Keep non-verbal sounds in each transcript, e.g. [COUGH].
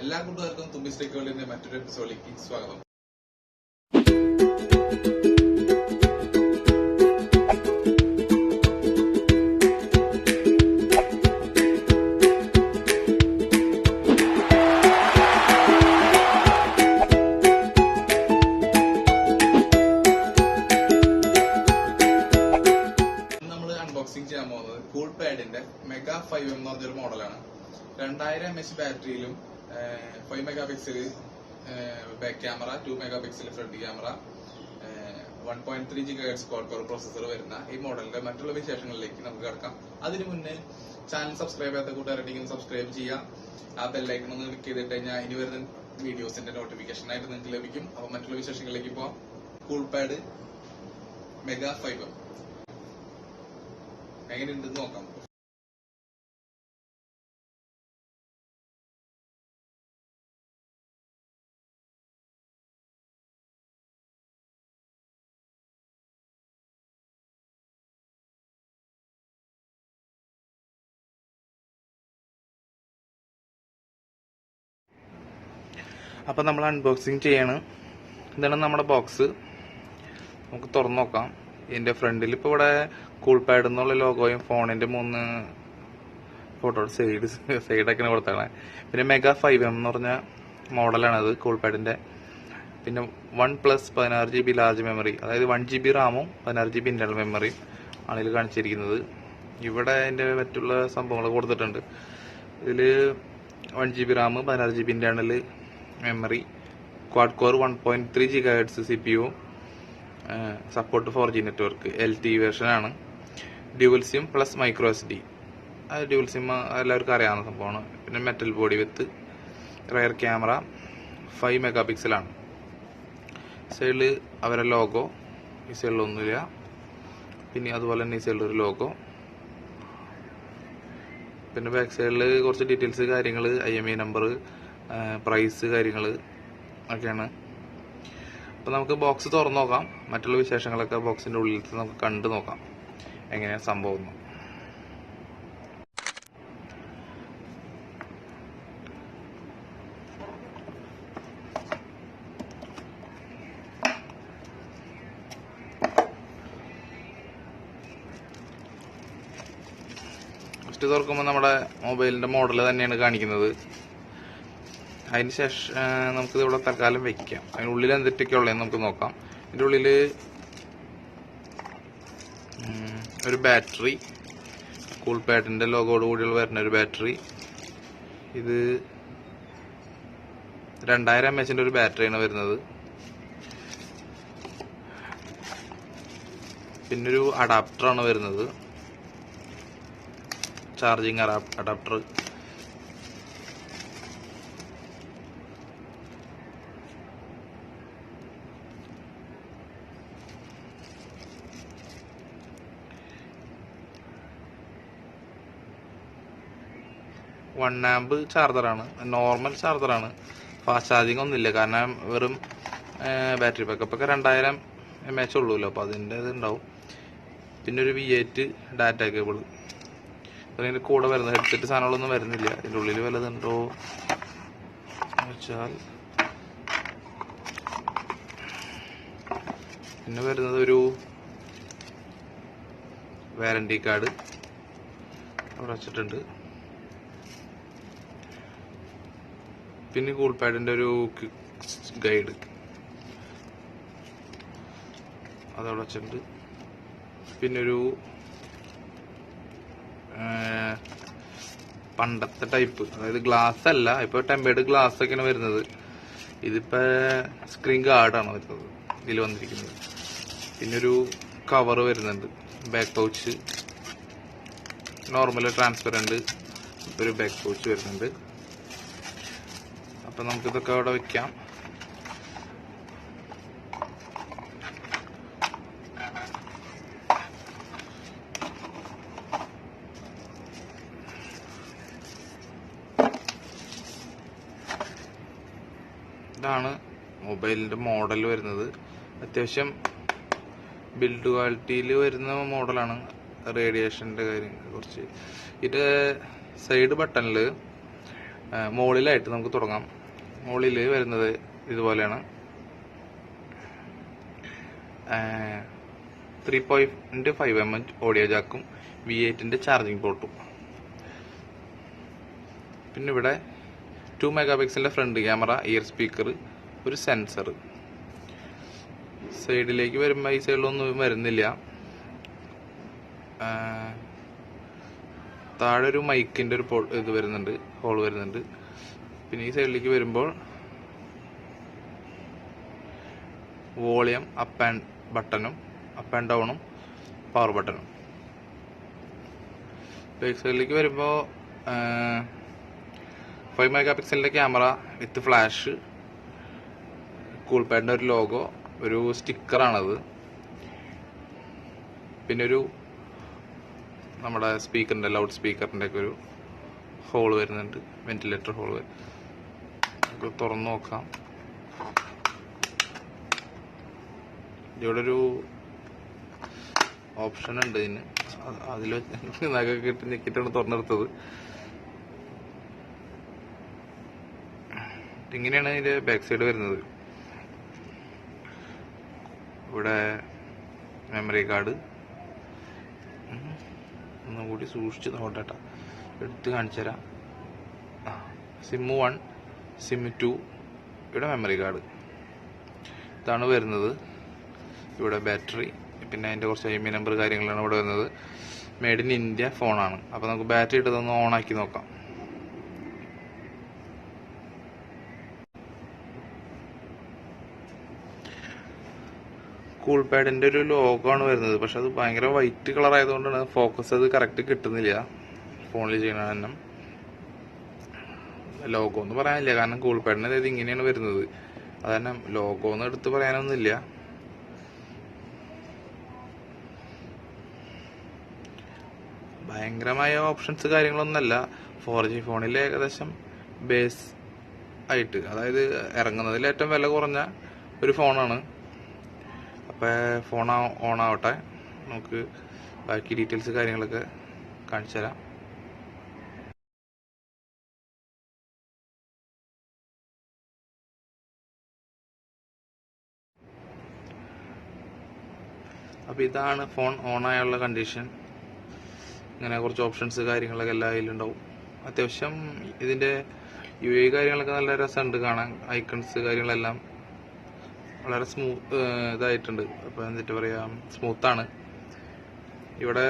എല്ലാ കൂട്ടുകാർക്കും തുമ്പി സ്റ്റേക്കുകളിന്റെ മറ്റൊരു എപ്പിസോഡിലേക്ക് സ്വാഗതം. അൺബോക്സിംഗ് ചെയ്യാൻ പോകുന്നത് കൂൾ പാഡിന്റെ മെഗാ ഫൈവ് എന്ന് പറഞ്ഞൊരു മോഡലാണ് രണ്ടായിരം M H ബാറ്ററിയിലും five mega pixel back camera two mega pixel front camera one point three G guides score core processor വരുന്ന ഈ മോഡലിന്റെ മറ്റുള്ള വിശേഷങ്ങളിലേക്ക് നമുക്ക് കിടക്കാം. അതിനു മുന്നേ ചാനൽ സബ്സ്ക്രൈബ് ചെയ്യാത്ത കൂട്ടുകാരുണ്ടെങ്കിൽ സബ്സ്ക്രൈബ് ചെയ്യാം ആ ബെല്ലൈക്കൺ ഒന്ന് ക്ലിക്ക് ചെയ്തിട്ട് കഴിഞ്ഞാൽ ഇനി വരുന്ന വീഡിയോസിന്റെ നോട്ടിഫിക്കേഷൻ ആയിട്ട് നിങ്ങൾക്ക് ലഭിക്കും. അപ്പൊ മറ്റുള്ള വിശേഷങ്ങളിലേക്ക് പോവാം. കൂൾ പാഡ് മെഗാ ഫൈബർ എങ്ങനെയുണ്ടെന്ന് നോക്കാം. അപ്പോൾ നമ്മൾ അൺബോക്സിങ് ചെയ്യാണ്. ഇതാണ് നമ്മുടെ ബോക്സ് നമുക്ക് തുറന്നു നോക്കാം. ഇതിന്റെ ഫ്രണ്ടിൽ ഇപ്പോൾ ഇവിടെ കൂൾ പാഡ് എന്നുള്ള ലോഗോയും ഫോണിന്റെ മൂന്ന് ഫോട്ടോ സൈഡ് സൈഡൊക്കെയാണ് കൊടുത്താണ്. പിന്നെ മെഗാ ഫൈവ് എം എന്ന് പറഞ്ഞ മോഡലാണത് കൂൾ പാഡിന്റെ പിന്നെ വൺ പ്ലസ് പതിനാറ് ജി ബി ലാർജ് മെമ്മറി അതായത് വൺ ജി ബി റാമും പതിനാറ് ജി ബി ഇന്റർണൽ മെമ്മറിയും ആണ് ഇതിൽ കാണിച്ചിരിക്കുന്നത്. ഇവിടെ അതിന്റെ മറ്റുള്ള സംഭവങ്ങൾ കൊടുത്തിട്ടുണ്ട്. ഇതിൽ വൺ ജി ബി റാം പതിനാറ് G B internal memory quad core one point three G guides C P U support four G network L T version ആണ്. Dual SIM plus micro S D അത് dual SIM എല്ലാവർക്കും അറിയാവുന്ന സംഭവമാണ്. പിന്നെ metal body with rear camera five mega പിക്സലാണ് സൈഡിൽ അവരെ logo ഈ സൈഡിലൊന്നുമില്ല പിന്നെ അതുപോലെ തന്നെ ഈ സൈഡിൽ ഒരു ലോഗോ പിന്നെ ബാക്ക് സൈഡിൽ കുറച്ച് ഡീറ്റെയിൽസ് കാര്യങ്ങൾ I M I number price കാര്യങ്ങൾ ഒക്കെയാണ്. അപ്പോൾ നമുക്ക് ബോക്സ് തുറന്നു നോക്കാം. മറ്റുള്ള വിശേഷങ്ങളൊക്കെ ബോക്സിന്റെ ഉള്ളിൽ നമുക്ക് കണ്ടു നോക്കാം. എങ്ങനെയാണ് സംഭവം ഫസ്റ്റ് തുറക്കുമ്പോൾ നമ്മുടെ മൊബൈലിന്റെ മോഡൽ തന്നെയാണ് കാണിക്കുന്നത്. അതിന് ശേഷം നമുക്ക് ഇവിടെ തൽക്കാലം വെക്കാം. അതിനുള്ളിൽ എന്തൊക്കെ ഉള്ളതെന്ന് നമുക്ക് നോക്കാം. ഇതിന്റെ ഉള്ളിൽ ഒരു ബാറ്ററി കൂൾ പാഡിന്റെ ലോഗോട് കൂടിയുള്ള വരുന്ന ഒരു ബാറ്ററി. ഇത് രണ്ടായിരം എം എച്ചിന്റെ ഒരു ബാറ്ററിയാണ് വരുന്നത്. പിന്നൊരു അഡാപ്റ്ററാണ് വരുന്നത്. Charging adapter. വൺ ആമ്പ് ചാർജറാണ് നോർമൽ ചാർജറാണ് ഫാസ്റ്റ് ചാർജിങ് ഒന്നുമില്ല. കാരണം വെറും ബാറ്ററി ബാക്കപ്പ് ഒക്കെ രണ്ടായിരം എം എച്ച് ഉള്ളൂല്ലോ. അപ്പോൾ അതിന്റെ ഇത് ഉണ്ടാവും. പിന്നെ ഒരു വി എയ്റ്റ് ഡാറ്റ കേബിൾ അതിന്റെ കൂടെ വരുന്ന ഹെഡ്സെറ്റ് സാധനങ്ങളൊന്നും വരുന്നില്ല. ഇതിന്റെ ഉള്ളിൽ വല്ലതുണ്ടോ വെച്ചാൽ പിന്നെ വരുന്നത് ഒരു വാറണ്ടി കാർഡ് അവിടെ വെച്ചിട്ടുണ്ട്. പിന്നെ കൂൾ പാഡിന്റെ ഒരു ഗൈഡ് അതവിടെ വെച്ചിട്ടുണ്ട്. പിന്നെ ഒരു പണ്ടത്തെ ടൈപ്പ് അതായത് ഗ്ലാസ് അല്ല ഇപ്പൊ ടെമ്പേർഡ് ഗ്ലാസ് ഒക്കെയാണ് വരുന്നത്. ഇതിപ്പോ സ്ക്രീൻ ഗാർഡാണ് വരുന്നത് ഇതിൽ വന്നിരിക്കുന്നത്. പിന്നെ ഒരു കവർ വരുന്നുണ്ട് ബാക്ക് പൗച്ച് നോർമൽ ട്രാൻസ്പെറന്റ് ഒരു ബാക്ക് പൗച്ച് വരുന്നുണ്ട്. അപ്പൊ നമുക്കിതൊക്കെ അവിടെ വെക്കാം. ഇതാണ് മൊബൈലിന്റെ മോഡൽ വരുന്നത്. അത്യാവശ്യം ബിൽഡ് ക്വാളിറ്റിയിൽ വരുന്ന മോഡലാണ് റേഡിയേഷന്റെ കാര്യം കുറച്ച്. ഇത് സൈഡ് ബട്ടണിൽ മുകളിലായിട്ട് നമുക്ക് തുടങ്ങാം. മുകളിൽ വരുന്നത് ഇതുപോലെയാണ്. Three point five M H audio ജാക്കും V എയ്റ്റിന്റെ ചാർജിങ് പോർട്ടും പിന്നെ ഇവിടെ ടു മെഗാ പിക്സലിന്റെ ഫ്രണ്ട് ക്യാമറ ഇയർ സ്പീക്കർ ഒരു സെൻസർ സൈഡിലേക്ക് വരുമ്പോൾ ഈ സൈഡിലൊന്നും വരുന്നില്ല. താഴെ ഒരു മൈക്കിന്റെ ഒരു ഇത് വരുന്നുണ്ട് ഹോൾ വരുന്നുണ്ട്. പിന്നെ ഈ സൈഡിലേക്ക് വരുമ്പോൾ വോളിയം അപ്പ് ആൻഡ് ബട്ടണും അപ്പ് ആൻഡ് ഡൗണും പവർ ബട്ടണും. ബാക്ക് സൈഡിലേക്ക് വരുമ്പോൾ ഫൈവ് മെഗാ പിക്സലിന്റെ ക്യാമറ വിത്ത് ഫ്ലാഷ് കൂൾ പാഡിന്റെ ഒരു ലോഗോ ഒരു സ്റ്റിക്കറാണത്. പിന്നെ ഒരു നമ്മുടെ സ്പീക്കറിന്റെ ലൗഡ് സ്പീക്കറിന്റെ ഒക്കെ ഒരു ഹോൾ വരുന്നുണ്ട് വെന്റിലേറ്റർ ഹോൾ നമുക്ക് തുറന്നു നോക്കാം. ഇവിടെ ഒരു ഓപ്ഷൻ ഉണ്ട് ഇതിന്. അതിൽ [LAUGHS] നഖമൊക്കെ ഇട്ട് ഞെക്കിട്ടാണ് തുറന്നെടുത്തത്. ഇങ്ങനെയാണ് ഇതിന്റെ ബാക്ക് സൈഡ് വരുന്നത്. ഇവിടെ മെമ്മറി കാർഡ് ഒന്നും കൂടി സൂക്ഷിച്ച് നോക്കട്ടെ എടുത്ത് കാണിച്ചു തരാം സിമ്മ് വൺ സിമ്മ് ടു ഇവിടെ മെമ്മറി കാർഡ് ഇതാണ് വരുന്നത്. ഇവിടെ ബാറ്ററി പിന്നെ അതിന്റെ കുറച്ച് ഐ നമ്പർ കാര്യങ്ങളാണ് ഇവിടെ വരുന്നത്. മെയ്ഡ് ഇൻ ഇന്ത്യ ഫോണാണ് അപ്പോൾ നമുക്ക് ബാറ്ററി ഇട്ടതൊന്ന് ഓൺ ആക്കി നോക്കാം. കൂൾ പാഡിന്റെ ഒരു ലോഗാണ് വരുന്നത്. പക്ഷെ അത് ഭയങ്കര വൈറ്റ് കളർ ആയതുകൊണ്ടാണ് ഫോക്കസ് അത് കറക്റ്റ് കിട്ടുന്നില്ല. ഫോണിൽ ചെയ്യണ കാരണം ലോഗോ എന്ന് പറയാനില്ല. കാരണം കൂൾ പാഡിന് അതായത് ഇങ്ങനെയാണ് വരുന്നത്. അത് തന്നെ ലോഗോ എന്ന് എടുത്ത് പറയാനൊന്നുമില്ല. ഭയങ്കരമായ ഓപ്ഷൻസ് കാര്യങ്ങളൊന്നുമല്ല. ഫോർ ജി ഫോണിൽ ഏകദേശം ബേസ് ആയിട്ട് അതായത് ഇറങ്ങുന്നതിൽ ഏറ്റവും വില കുറഞ്ഞ ഒരു ഫോണാണ് അപ്പോൾ ഫോൺ ഓൺ ആവട്ടെ. നമുക്ക് ബാക്കി ഡീറ്റെയിൽസ് കാര്യങ്ങളൊക്കെ കാണിച്ചു തരാം അപ്പോൾ ഇതാണ് ഫോൺ ഓൺ ആയുള്ള കണ്ടീഷൻ ഇങ്ങനെ കുറച്ച് ഓപ്ഷൻസ് കാര്യങ്ങളൊക്കെ എല്ലാം അതിലുണ്ടാവും അത്യാവശ്യം ഇതിന്റെ യു ഐ കാര്യങ്ങളൊക്കെ നല്ല രസമുണ്ട് കാണാൻ ഐക്കൺസ് കാര്യങ്ങളെല്ലാം വളരെ സ്മൂത്ത് ഇതായിട്ടുണ്ട്. അപ്പോൾ എന്നിട്ട് പറയാം സ്മൂത്താണ് ഇവിടെ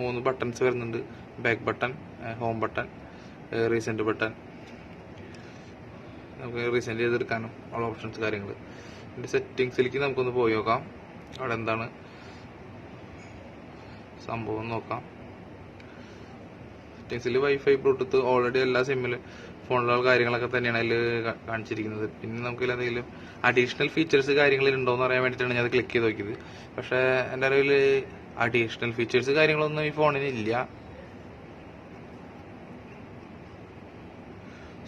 മൂന്ന് ബട്ടൺസ് വരുന്നുണ്ട്. Back button home button recent button നമുക്ക് റീസെന്റ് ചെയ്തെടുക്കാനും ഉള്ള ഓപ്ഷൻസ് കാര്യങ്ങൾ ഇതിന്റെ സെറ്റിങ്സിലേക്ക് നമുക്കൊന്ന് പോയി നോക്കാം. അവിടെ എന്താണ് സംഭവം നോക്കാം. സെറ്റിങ്സിൽ വൈഫൈ ബ്ലൂടൂത്ത് ഓൾറെഡി എല്ലാ സിമ്മിലും ഫോണിലുള്ള കാര്യങ്ങളൊക്കെ തന്നെയാണ് അതിൽ കാണിച്ചിരിക്കുന്നത്. പിന്നെ നമുക്ക് എന്തെങ്കിലും അഡീഷണൽ ഫീച്ചേഴ്സ് കാര്യങ്ങൾ ഉണ്ടോ എന്ന് അറിയാൻ വേണ്ടിയിട്ടാണ് ഞാൻ അത് ക്ലിക്ക് ചെയ്ത് നോക്കിയത്. പക്ഷേ എന്റെ അറിവിൽ അഡീഷണൽ ഫീച്ചേഴ്സ് കാര്യങ്ങളൊന്നും ഈ ഫോണിന് ഇല്ല.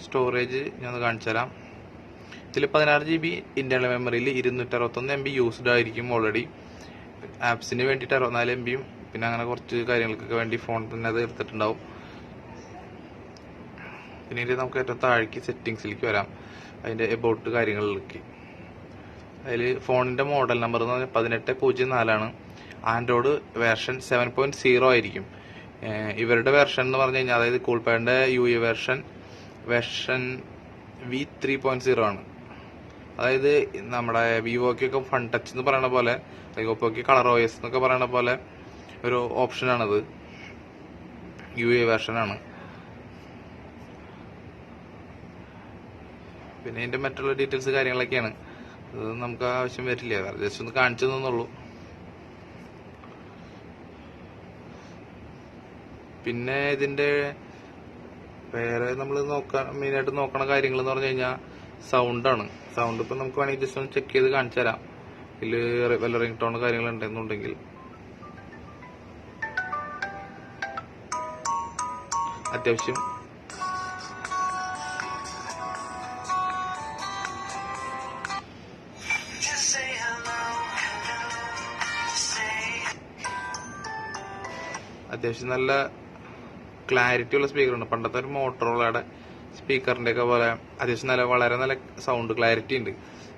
സ്റ്റോറേജ് ഞാൻ കാണിച്ചു തരാം. ഇതിൽ പതിനാറ് ജി ബി ഇന്റർണൽ മെമ്മറിയിൽ ഇരുന്നൂറ്റി അറുപത്തൊന്ന് എം ബി യൂസ്ഡ് ആയിരിക്കും ഓൾറെഡി ആപ്സിന് വേണ്ടിയിട്ട് അറുപത്തിനാല് എം ബിയും പിന്നെ അങ്ങനെ കുറച്ച് കാര്യങ്ങൾക്കൊക്കെ വേണ്ടി ഫോൺ തന്നെ അത് എടുത്തിട്ടുണ്ടാവും. പിന്നീട് നമുക്ക് ഏറ്റവും താഴേക്ക് സെറ്റിങ്സിലേക്ക് വരാം. അതിന്റെ എബൌട്ട് കാര്യങ്ങളിലേക്ക്. അതിൽ ഫോണിന്റെ മോഡൽ നമ്പർ എന്ന് പറഞ്ഞാൽ പതിനെട്ട് പൂജ്യം നാലാണ്. Android version seven point zero ആയിരിക്കും. ഇവരുടെ വേർഷൻ എന്ന് പറഞ്ഞു കഴിഞ്ഞാൽ അതായത് കൂൾപാഡിന്റെ U A version version V three point zero ആണ്. അതായത് നമ്മുടെ വിവോക്കൊക്കെ ഫൺ ടച്ച് എന്ന് പറയുന്ന പോലെ അല്ലെങ്കിൽ കളർ ഓയസ് എന്നൊക്കെ പറയുന്ന പോലെ ഒരു ഓപ്ഷനാണത്. U A വേർഷനാണ്. പിന്നെ ഇതിന്റെ മറ്റുള്ള ഡീറ്റെയിൽസ് കാര്യങ്ങളൊക്കെയാണ്. അത് നമുക്ക് ആവശ്യം വരില്ല. ജസ്റ്റ് ഒന്ന് കാണിച്ചു തന്നുള്ളൂ പിന്നെ ഇതിന്റെ വേറെ നമ്മൾ നോക്കാൻ മെയിനായിട്ട് നോക്കണ കാര്യങ്ങൾ എന്ന് പറഞ്ഞു കഴിഞ്ഞാൽ സൗണ്ടാണ്. സൗണ്ട് ഇപ്പൊ നമുക്ക് വേണമെങ്കിൽ ജസ്റ്റ് ഒന്ന് ചെക്ക് ചെയ്ത് കാണിച്ചു തരാം ഇതിൽ വല്ല റിംഗ് ടോൺ കാര്യങ്ങൾ അത്യാവശ്യം. അത്യാവശ്യം നല്ല ക്ലാരിറ്റി ഉള്ള സ്പീക്കറാണ് പണ്ടത്തെ ഒരു മോട്ടറോളയുടെ സ്പീക്കറിന്റെ ഒക്കെ പോലെ അത്യാവശ്യം നല്ല വളരെ നല്ല സൗണ്ട് ക്ലാരിറ്റി ഉണ്ട്.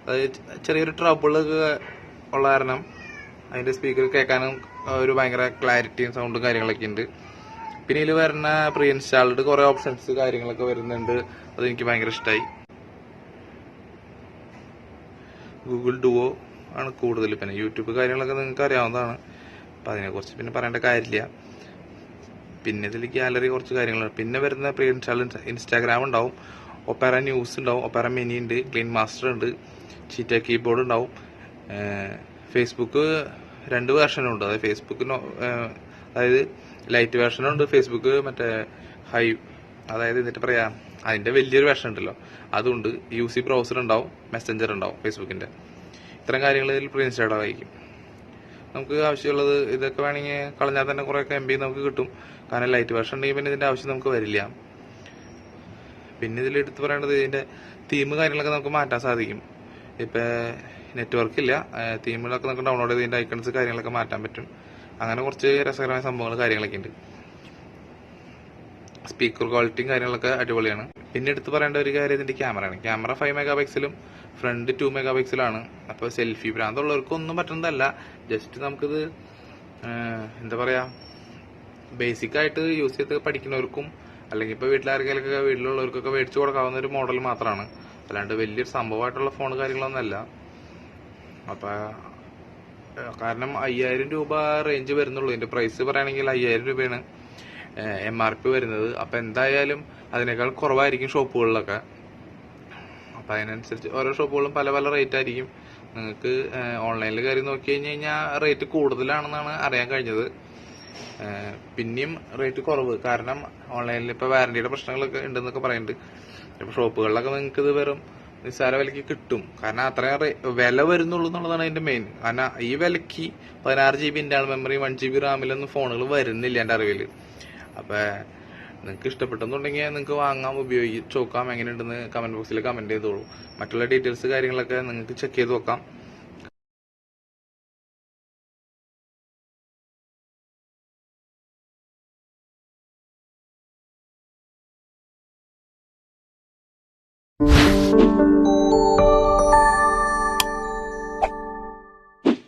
അത് ചെറിയൊരു ട്രബിൾ ഉള്ള കാരണം അതിന്റെ സ്പീക്കർ കേൾക്കാനും ഒരു ഭയങ്കര ക്ലാരിറ്റിയും സൗണ്ടും കാര്യങ്ങളൊക്കെ ഉണ്ട്. ഇതിൽ വരുന്ന പ്രീ ഇൻസ്റ്റാൾഡ് കുറെ ഓപ്ഷൻസ് കാര്യങ്ങളൊക്കെ വരുന്നുണ്ട്. അത് എനിക്ക് ഭയങ്കര ഇഷ്ടമായി ഗൂഗിൾ ഡുവോ ആണ് കൂടുതൽ പിന്നെ യൂട്യൂബ് കാര്യങ്ങളൊക്കെ നിങ്ങൾക്ക് അറിയാവുന്നതാണ്. അപ്പം അതിനെക്കുറിച്ച് പിന്നെ പറയേണ്ട കാര്യമില്ല. പിന്നെ ഇതിൽ ഗാലറി കുറച്ച് കാര്യങ്ങളുണ്ട്. പിന്നെ വരുന്ന പ്രീ ഇൻസ്റ്റാൾഡ് ഇൻസ്റ്റാഗ്രാം ഉണ്ടാവും. ഒപ്പേറ ന്യൂസ് ഉണ്ടാവും. ഒപ്പേറ മിനി ഉണ്ട്. ക്ലീൻ മാസ്റ്റർ ഉണ്ട്. ചീറ്റ കീബോർഡ് ഉണ്ടാവും. ഫേസ്ബുക്ക് രണ്ട് വേർഷനുണ്ട് അതായത് ഫേസ്ബുക്ക് അതായത് ലൈറ്റ് വേർഷനുണ്ട് ഫേസ്ബുക്ക് മറ്റേ ഹൈ അതായത് എന്നിട്ട് പറയാ അതിന്റെ വലിയൊരു വേർഷൻ ഉണ്ടല്ലോ. അതുണ്ട് യു സി ബ്രൗസർ ഉണ്ടാവും മെസ്സഞ്ചർ ഉണ്ടാവും ഫേസ്ബുക്കിന്റെ ഇത്തരം കാര്യങ്ങൾ ഇതിൽ പ്രീ ഇൻസ്റ്റാൾഡ് ആയിരിക്കും. നമുക്ക് ആവശ്യമുള്ളത് ഇതൊക്കെ വേണമെങ്കിൽ കളഞ്ഞാൽ തന്നെ കുറേയൊക്കെ എം ബി നമുക്ക് കിട്ടും. കാരണം ലൈറ്റ് വേർഷൻ ഉണ്ടെങ്കിൽ പിന്നെ ഇതിന്റെ ആവശ്യം നമുക്ക് വരില്ല. പിന്നെ ഇതിൽ എടുത്തു പറയേണ്ടത് ഇതിന്റെ തീം കാര്യങ്ങളൊക്കെ നമുക്ക് മാറ്റാൻ സാധിക്കും. ഇപ്പൊ നെറ്റ്വർക്ക് ഇല്ല. തീമുകളൊക്കെ നമുക്ക് ഡൗൺലോഡ് ചെയ്ത് ഇതിന്റെ ഐക്കൺസ് കാര്യങ്ങളൊക്കെ മാറ്റാൻ പറ്റും. അങ്ങനെ കുറച്ച് രസകരമായ സംഭവങ്ങൾ കാര്യങ്ങളൊക്കെ ഉണ്ട്. സ്പീക്കർ ക്വാളിറ്റിയും കാര്യങ്ങളൊക്കെ അടിപൊളിയാണ്. പിന്നെ എടുത്ത് പറയേണ്ട ഒരു കാര്യം ഇതിന്റെ ക്യാമറയാണ് ക്യാമറ ഫൈവ് മെഗാ പിക്സലും ഫ്രണ്ട് ടു മെഗാ പിക്സലാണ് അപ്പോൾ സെൽഫി ഭ്രാന്തുള്ളവർക്ക് ഒന്നും പറ്റുന്നതല്ല ജസ്റ്റ് നമുക്കിത് എന്താ പറയാ ബേസിക് ആയിട്ട് യൂസ് ചെയ്ത് പഠിക്കുന്നവർക്കും അല്ലെങ്കിൽ ഇപ്പോൾ വീട്ടിലാർക്കെങ്കിലൊക്കെ വീട്ടിലുള്ളവർക്കൊക്കെ മേടിച്ചു കൊടുക്കാവുന്ന ഒരു മോഡൽ മാത്രമാണ് അല്ലാണ്ട് വലിയൊരു സംഭവമായിട്ടുള്ള ഫോൺ കാര്യങ്ങളൊന്നുമല്ല അപ്പൊ ഏഹ്, കാരണം അയ്യായിരം രൂപ റേഞ്ച് വരുന്നുള്ളൂ. ഇതിന്റെ പ്രൈസ് പറയുകയാണെങ്കിൽ അയ്യായിരം രൂപയാണ്. എം ആർ പി വരുന്നത്. അപ്പൊ എന്തായാലും അതിനേക്കാൾ കുറവായിരിക്കും ഷോപ്പുകളിലൊക്കെ. അപ്പൊ അതിനനുസരിച്ച് ഓരോ ഷോപ്പുകളും പല പല റേറ്റ് ആയിരിക്കും. നിങ്ങൾക്ക് ഓൺലൈനിൽ കയറി നോക്കി കഴിഞ്ഞ് കഴിഞ്ഞാൽ റേറ്റ് കൂടുതലാണെന്നാണ് അറിയാൻ കഴിഞ്ഞത്. പിന്നെയും റേറ്റ് കുറവ്. കാരണം ഓൺലൈനിൽ ഇപ്പൊ വാറണ്ടിയുടെ പ്രശ്നങ്ങളൊക്കെ ഉണ്ടെന്നൊക്കെ പറയുന്നുണ്ട്. ഇപ്പൊ ഷോപ്പുകളിലൊക്കെ നിങ്ങൾക്ക് ഇത് വെറും നിസ്സാര വിലക്ക് കിട്ടും. കാരണം അത്രയും വില വരുന്നുള്ളൂ എന്നുള്ളതാണ് അതിന്റെ മെയിൻ കാരണം ഈ വിലക്ക് പതിനാറ് G B internal memory one G B റാമിലൊന്നും ഫോണുകൾ വരുന്നില്ല എന്റെ അറിവിൽ. അപ്പൊ നിങ്ങൾക്ക് ഇഷ്ടപ്പെട്ടെന്നുണ്ടെങ്കിൽ നിങ്ങൾക്ക് വാങ്ങാം ഉപയോഗിച്ച് നോക്കാം എങ്ങനെയുണ്ടെന്ന് കമന്റ് ബോക്സിൽ കമന്റ് ചെയ്തോളൂ. മറ്റുള്ള ഡീറ്റെയിൽസ് കാര്യങ്ങളൊക്കെ നിങ്ങൾക്ക് ചെക്ക് ചെയ്ത് നോക്കാം.